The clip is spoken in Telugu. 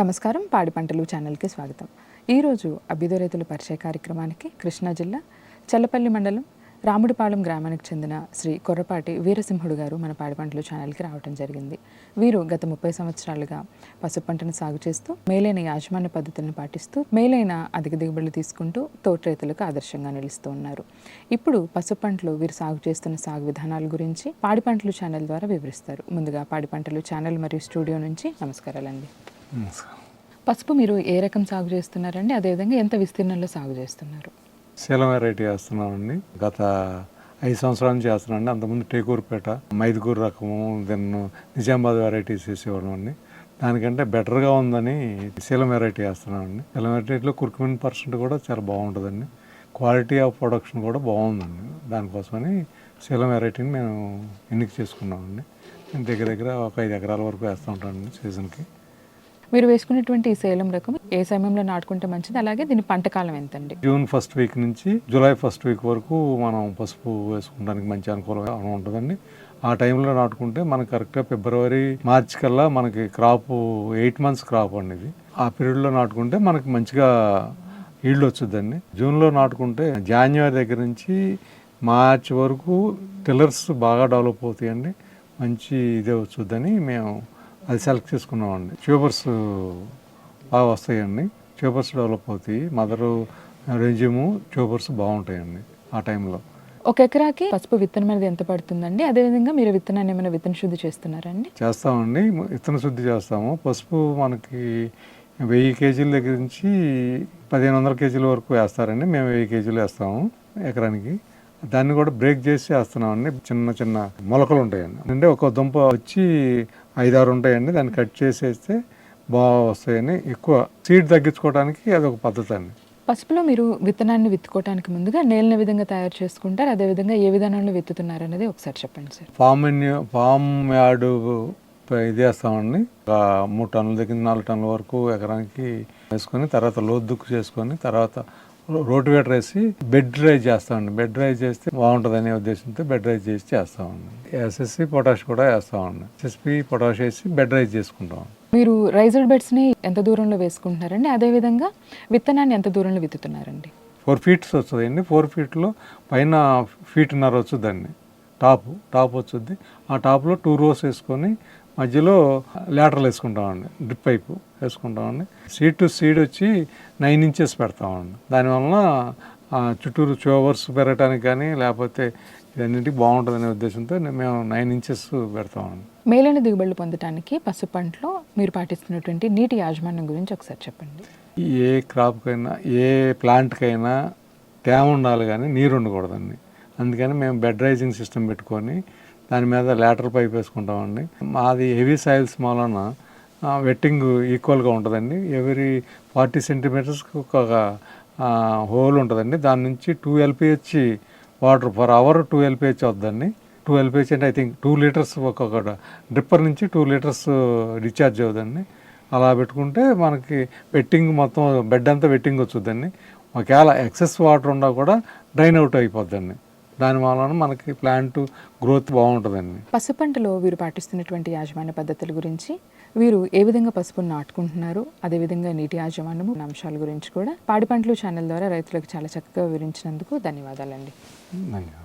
నమస్కారం. పాడి పంటలు ఛానల్కి స్వాగతం. ఈరోజు అభ్యుదయ రైతుల పరిచయ కార్యక్రమానికి కృష్ణా జిల్లా చల్లపల్లి మండలం రాముడిపాలెం గ్రామానికి చెందిన శ్రీ కొర్రపాటి వీరసింహుడు గారు మన పాడి పంటలు ఛానల్కి రావడం జరిగింది. వీరు గత ముప్పై సంవత్సరాలుగా పసుపు పంటను సాగు చేస్తూ మేలైన యాజమాన్య పద్ధతులను పాటిస్తూ మేలైన అధిక దిగుబడులు తీసుకుంటూ తోట రైతులకు ఆదర్శంగా నిలుస్తూ ఉన్నారు. ఇప్పుడు పసుపు పంటలు వీరు సాగు చేస్తున్న సాగు విధానాల గురించి పాడి పంటలు ఛానల్ ద్వారా వివరిస్తారు. ముందుగా పాడి పంటలు ఛానల్ మరియు స్టూడియో నుంచి నమస్కారాలండి. పసుపు మీరు ఏ రకం సాగు చేస్తున్నారండి? అదేవిధంగా ఎంత విస్తీర్ణంలో సాగు చేస్తున్నారు? శీలం వెరైటీ వేస్తున్నామండి గత ఐదు సంవత్సరాల నుంచి చేస్తున్నాండి అంతకుముందు టేకూరుపేట మైదుకూరు రకము దెన్ నిజామాబాద్ వెరైటీస్ చేసేవాళ్ళం అండి దానికంటే బెటర్గా ఉందని శీలం వెరైటీ వేస్తున్నామండి శీలం వెరైటీలో కుర్కుమిన్ పర్సెంట్ కూడా చాలా బాగుంటుందండి. క్వాలిటీ ఆఫ్ ప్రొడక్షన్ కూడా బాగుందండి. దానికోసమని శీలం వెరైటీని మేము ఎన్నిక చేసుకున్నామండి. దగ్గర దగ్గర ఒక ఐదు ఎకరాల వరకు వేస్తూ ఉంటామండి సీజన్కి మీరు వేసుకునేటువంటి ఈ సేలం రకం ఏ సమయంలో నాటుకుంటే మంచిది? అలాగే దీని పంట కాలం ఎంతండి? జూన్ ఫస్ట్ వీక్ నుంచి జూలై ఫస్ట్ వీక్ వరకు మనం పసుపు వేసుకోవడానికి మంచి అనుకూలంగా ఉంటుందండి. ఆ టైంలో నాటుకుంటే మనకు కరెక్ట్గా ఫిబ్రవరి మార్చి కల్లా మనకి క్రాప్ ఎయిట్ మంత్స్ క్రాప్ అండి ఇది. ఆ పీరియడ్లో నాటుకుంటే మనకి మంచిగా ఈల్డ్ వచ్చుద్దండి. జూన్లో నాటుకుంటే జాన్యువరి దగ్గర నుంచి మార్చ్ వరకు టిల్లర్స్ బాగా డెవలప్ అవుతాయండి. మంచి ఇదే వచ్చుద్దని మేము అది సెలెక్ట్ చేసుకున్నామండి. ట్యూబర్స్ బాగా వస్తాయండి. ట్యూబర్స్ డెవలప్ అవుతాయి. మదరు రెజ్యూము ట్యూబర్స్ బాగుంటాయండి ఆ టైంలో ఒక ఎకరాకి పసుపు విత్తనం అనేది ఎంత పడుతుందండి? అదేవిధంగా మీరు విత్తనాన్ని ఏమైనా విత్తన శుద్ధి చేస్తున్నారండి? చేస్తామండి. విత్తన శుద్ధి చేస్తాము. పసుపు మనకి వెయ్యి కేజీల దగ్గర నుంచి పదిహేను వందల కేజీల వరకు వేస్తారండి. మేము వెయ్యి కేజీలు వేస్తాము ఎకరానికి. దాన్ని కూడా బ్రేక్ చేసి వేస్తున్నామండి. చిన్న చిన్న మొలకలు ఉంటాయండి. అంటే ఒక దుంప వచ్చి ఐదారు ఉంటాయండి. దాన్ని కట్ చేసేస్తే బాగా వస్తాయని ఎక్కువ సీడ్ తగ్గించుకోవడానికి అది ఒక పద్ధతి అండి పసుపులో మీరు విత్తనాన్ని విత్తుకోవడానికి ముందుగా నేలని విధంగా తయారు చేసుకుంటారు? అదేవిధంగా ఏ విధానంలో విత్తుతున్నారు అనేది ఒకసారి చెప్పండి సార్. ఫామ్ ఫామ్ యార్డు ఇది వేస్తామండి ఒక మూడు టన్నుల దగ్గర నాలుగు టన్నుల వరకు ఎకరానికి వేసుకొని తర్వాత లోతు దుక్కు చేసుకొని తర్వాత రోటివేటర్ వేసి బెడ్ రైజ్ చేస్తామండి. బెడ్ రైజ్ చేస్తే బాగుంటుంది అనే ఉద్దేశంతో బెడ్ రైజ్ చేసి చేస్తామండి. ఎస్ఎస్సి పొటాష్ కూడా వేస్తామండి. ఎస్ఎస్పి పొటాష్ వేసి బెడ్ రైజ్ చేసుకుంటాం. మీరు రైజర్ బెడ్స్ని ఎంత దూరంలో వేసుకుంటున్నారండి? అదేవిధంగా విత్తనాన్ని ఎంత దూరంలో విత్తుతున్నారండి? ఫోర్ ఫీట్స్ వస్తుందండి. ఫోర్ ఫీట్లో పైన ఫీట్న్నర వచ్చుద్దండి టాప్ టాప్ వచ్చుద్ది ఆ టాప్లో టూ రోస్ వేసుకొని మధ్యలో లేటర్లు వేసుకుంటామండి డ్రిప్ పైపు వేసుకుంటామండి. సీడ్ టు సీడ్ వచ్చి నైన్ ఇంచెస్ పెడతామండి. దానివలన ఆ చుట్టూరు చోవర్స్ పెరగటానికి కానీ లేకపోతే ఇదన్నింటికి బాగుంటుందనే ఉద్దేశంతో మేము నైన్ ఇంచెస్ పెడతామండి. మేలైన దిగుబడులు పొందడానికి పసుపు పంటలో మీరు పాటిస్తున్నటువంటి నీటి యాజమాన్యం గురించి ఒకసారి చెప్పండి. ఏ క్రాప్కైనా ఏ ప్లాంట్కైనా తేమ ఉండాలి కానీ నీరు ఉండకూడదండి. అందుకని మేము బెడ్ రైజింగ్ సిస్టమ్ పెట్టుకొని దాని మీద లేటర్ పైప్ వేసుకుంటామండి. మాది హెవీ సాయిల్స్ మూలన వెట్టింగ్ ఈక్వల్గా ఉంటుందండి. ఎవరీ ఫార్టీ సెంటీమీటర్స్కి ఒక హోల్ ఉంటుందండి. దాని నుంచి two LPH water per hour two LPH వద్దండి టూ ఎల్పిహెచ్ అంటే ఐ థింక్ టూ లీటర్స్ ఒక్కొక్క డ్రిప్పర్ నుంచి టూ లీటర్స్ రీఛార్జ్ అవుతుందండి. అలా పెట్టుకుంటే మనకి వెట్టింగ్ మొత్తం బెడ్ అంతా వెట్టింగ్ వచ్చుద్దండి. ఒకవేళ ఎక్సెస్ వాటర్ ఉన్నా కూడా డ్రైన్ అవుట్ అయిపోద్దండి. దాని వలన మనకి ప్లాంట్ గ్రోత్ బాగుంటుందండి. పసుపు పంటలో వీరు పాటిస్తున్నటువంటి యాజమాన్య పద్ధతుల గురించి వీరు ఏ విధంగా పసుపును నాటుకుంటున్నారు అదేవిధంగా నీటి యాజమాన్యము అంశాల గురించి కూడా పాడి పంటలు ఛానల్ ద్వారా రైతులకు చాలా చక్కగా వివరించినందుకు ధన్యవాదాలండి. ధన్యవాదాలు.